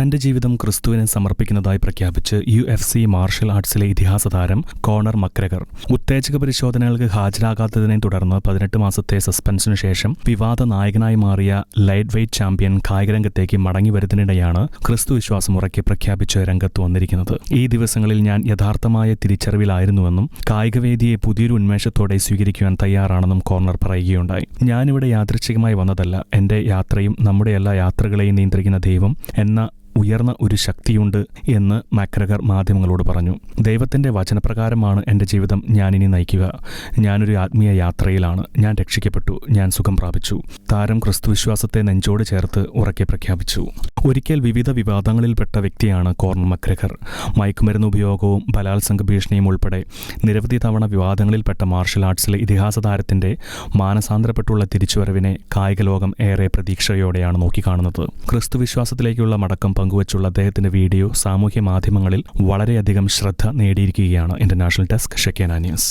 തന്റെ ജീവിതം ക്രിസ്തുവിനെ സമർപ്പിക്കുന്നതായി പ്രഖ്യാപിച്ച് യു എഫ് സി മാർഷൽ ആർട്സിലെ ഇതിഹാസ താരം കോണർ മക്രഗർ. ഉത്തേജക പരിശോധനകൾക്ക് ഹാജരാകാത്തതിനെ തുടർന്ന് പതിനെട്ട് മാസത്തെ സസ്പെൻഷനു ശേഷം വിവാദ നായകനായി മാറിയ ലൈറ്റ് വെയ്റ്റ് ചാമ്പ്യൻ കായികരംഗത്തേക്ക് മടങ്ങി വരുന്നതിനിടെയാണ് ക്രിസ്തു വിശ്വാസം ഉറക്കെ പ്രഖ്യാപിച്ച് രംഗത്ത് വന്നിരിക്കുന്നത്. ഈ ദിവസങ്ങളിൽ ഞാൻ യഥാർത്ഥമായ തിരിച്ചറിവിലായിരുന്നുവെന്നും കായികവേദിയെ പുതിയൊരു ഉന്മേഷത്തോടെ സ്വീകരിക്കുവാൻ തയ്യാറാണെന്നും കോർണർ പറയുകയുണ്ടായി. ഞാനിവിടെ യാദൃച്ഛികമായി വന്നതല്ല എന്റെ യാത്രയും നമ്മുടെ എല്ലാ യാത്രകളെയും നിയന്ത്രിക്കുന്ന ദൈവം എന്ന ഉയർന്ന ഒരു ശക്തിയുണ്ട് എന്ന് മാക്രഗർ മാധ്യമങ്ങളോട് പറഞ്ഞു. ദൈവത്തിന്റെ വചനപ്രകാരമാണ് എന്റെ ജീവിതം ഞാനിനി നയിക്കുക. ഞാനൊരു ആത്മീയ യാത്രയിലാണ്. ഞാൻ രക്ഷിക്കപ്പെട്ടു. ഞാൻ സുഖം പ്രാപിച്ചു. താരം ക്രിസ്തുവിശ്വാസത്തെ നെഞ്ചോട് ചേർത്ത് ഉറക്കെ പ്രഖ്യാപിച്ചു. ഒരിക്കൽ വിവിധ വിവാദങ്ങളിൽപ്പെട്ട വ്യക്തിയാണ് കോർണർ മക്രഗർ. മയക്കുമരുന്ന് ഉപയോഗവും ബലാത്സംഗ ഭീഷണിയും ഉൾപ്പെടെ നിരവധി തവണ വിവാദങ്ങളിൽപ്പെട്ട മാർഷൽ ആർട്സിലെ ഇതിഹാസ താരത്തിന്റെ മാനസാന്തരപ്പെട്ടുള്ള തിരിച്ചുവരവിനെ കായിക ലോകം ഏറെ പ്രതീക്ഷയോടെയാണ് നോക്കിക്കാണുന്നത്. ക്രിസ്തുവിശ്വാസത്തിലേക്കുള്ള മടക്കം പങ്കുവച്ചുള്ള അദ്ദേഹത്തിന്റെ വീഡിയോ സാമൂഹ്യ മാധ്യമങ്ങളിൽ വളരെയധികം ശ്രദ്ധ നേടിയിരിക്കുകയാണ്. International desk Shekinah news.